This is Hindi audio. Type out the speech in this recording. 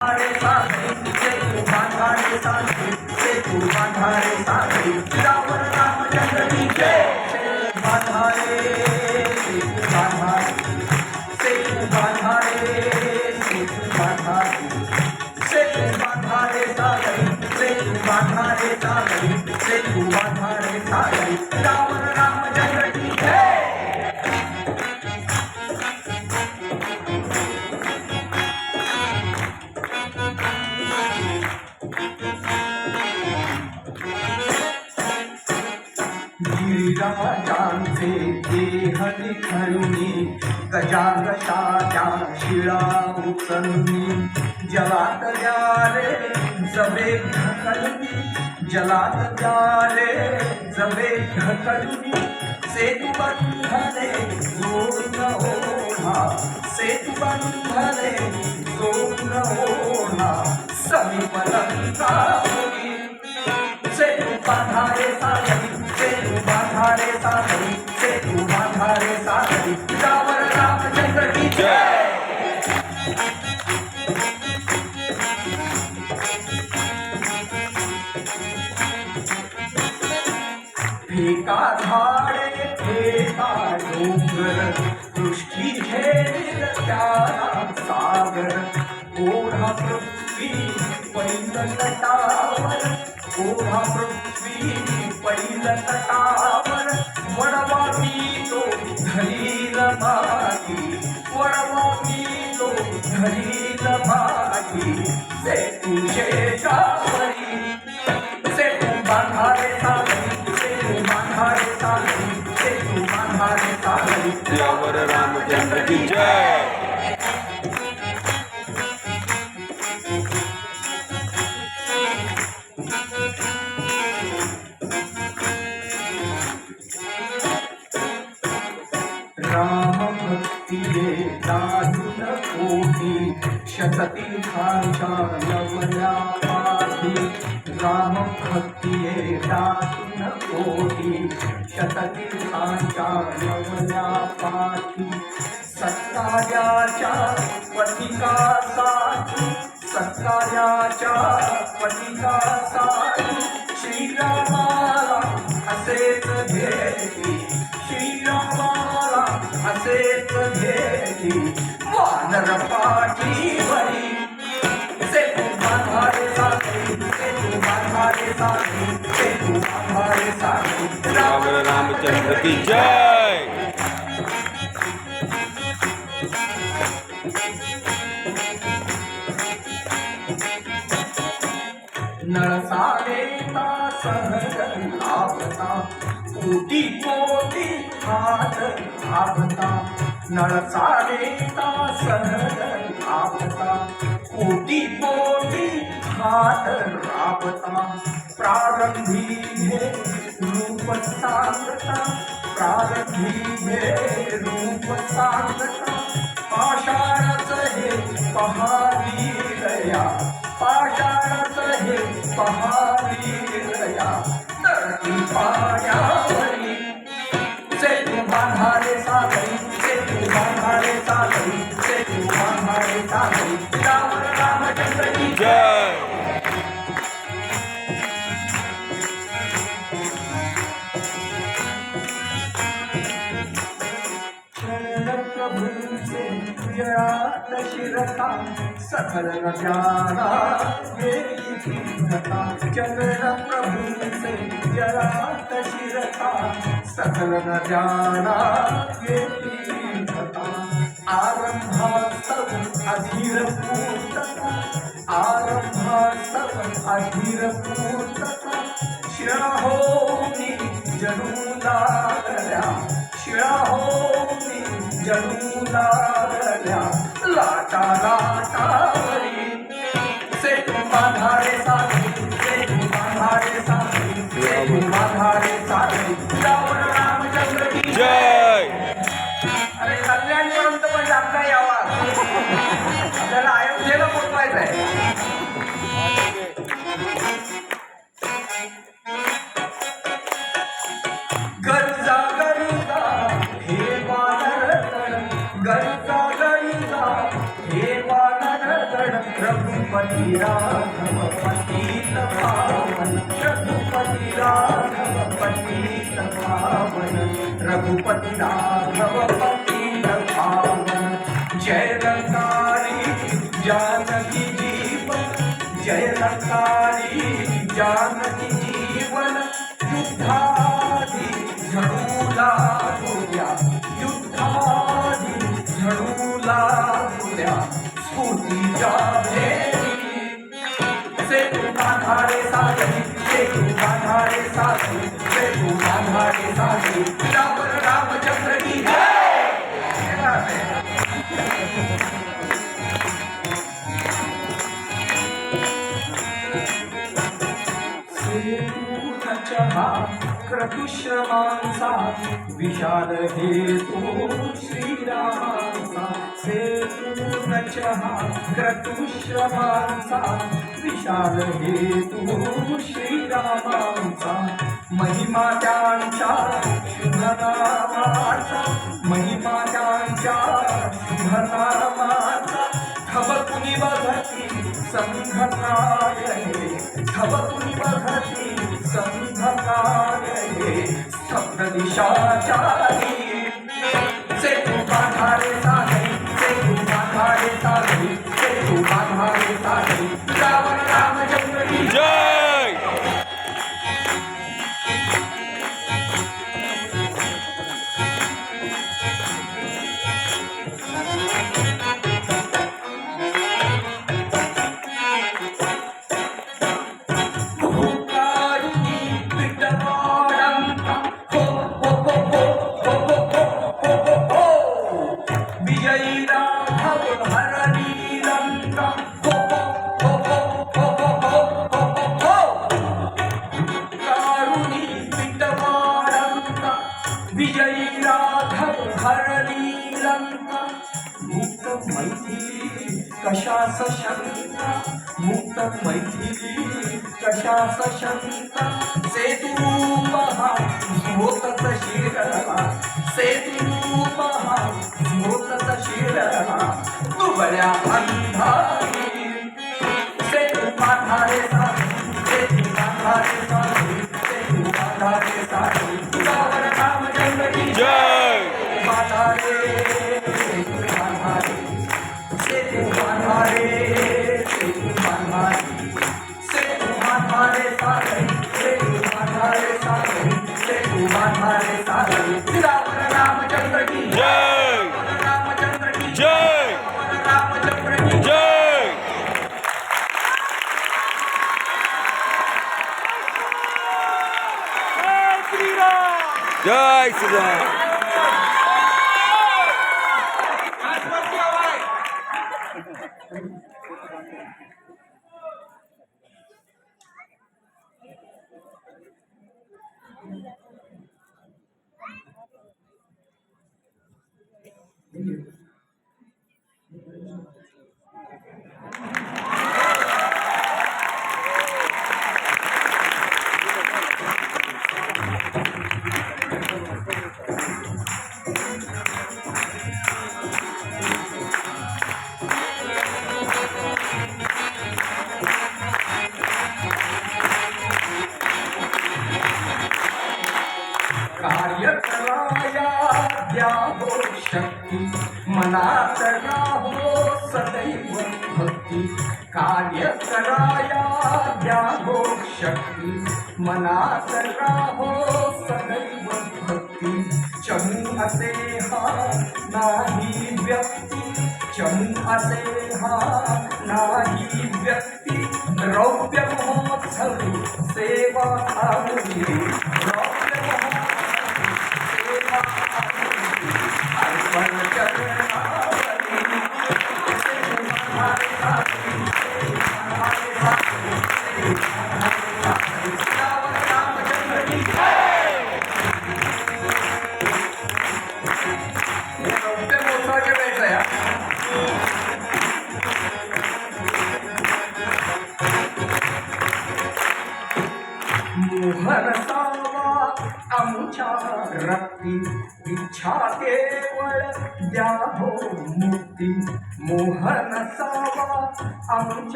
बांधारे सासरी सेतू बांधारे सासरी सेतू बांधारे सासरी रावण रामचंद्र की जय सेतू बांधारे सेतू बांधारे सेतू बांधारे सेतू बांधारे सेतू बांधारे सासरी सेतू बांधारे सासरी सेतू बांधारे सासरी रावण गिरिराजांचे देह निखरुनी गजागशाच्या शिळा उचलुनी जलात जारे जबे ढकलुनी, जलात जारे जबे ढकलुनी। सेतु बंधने जोड ओढा सेतु बंधने जोड ओढा समीप बांधारे सागरी सेतू बांधारे सागरी रावण रामचंद्र की जय फेका झाडे फेका डोंगर दृष्टी घेईल त्याला सागर ओढा पृथ्वी पैल तटावर ओढा पृथ्वी पैल तटावर रामचंद्र की जय कोटी शततीर्थांच्या नवल्या पाठी राम भक्तिये दारुण कोटी शततीर्थांच्या नवल्या पाठी सत्कार्याच्या पथिकासाठी सत्कार्याच्या पथिकासाठी श्रीरामाला असेच घेती श्रीरामाला असेच घेती वानर पाठीवरी सेतू बांधारे सागरी सेतू बांधारे सागरी सेतू बांधारे सागरी राम रामचंद्र की जय नळसालेता सहज कोटी कोटी हात लाभता नळसालेता सहज लाभता कोटी कोटी हात राबता प्रारंभी घे रूप सांगता प्रारंभी घे रूप सांगता पाषाणच हे पहावी गया पाषाणच हे पहा सकल नज़ारा येई तीर्थता चरण प्रभूचे विजयात शिरता सकल नज़ारा येई तीर्थता आरंभास्तव अधीर पूर्तता आरंभास्तव अधीर पूर्तता शिळा होनी जणू लागल्या शिळा होनी जणू लाटा लाटा रघुपती राघव पतित रघुपती राघव पतित पावन रघुपती राघव पतित पावन जय लंकारी जानकी जीवन, जय लंकारी जानकी जीवन। युद्धादी झडूला तुझ्या युद्धादी झडूला तुझ्या स्फूर्तीच्या भेटी से तू रे साथी देखू बाधा रे साथी देखू बाधा रे साथी डाबर रामचंद्र की क्रतुश्रमांसा विशाल हेतु श्रीरामांसा से चहा क्रतुश्रमांचा विशाल हेतू श्रीरामांचा महिमा त्यांच्या शुभनामाचा महिमा त्यांच्या शुभनामाचा खबकुनी बघती संघकाय खबकुनी बघती संघकाय सप्त दिशाचारी मुक्त मैथिली कशा सशंता मुक्त मैथिली कशा सशंता सेतूपहा स्मोतस शिरहा अंधा bây giờ शक्ती मनात राहो सदैव भक्ती, कार्य कराया द्या हो शक्ती, मनात राहो सदैव भक्ति। चमू असे हा नाही व्यक्ती चमू असे हा नाही व्यक्ती। रौप्य महोत्सव, सेवा आवडी रौप्य महोत्सव। रक्ती इच्छा केवळ द्या हो मुक्ती. मोहन सावा आमच्या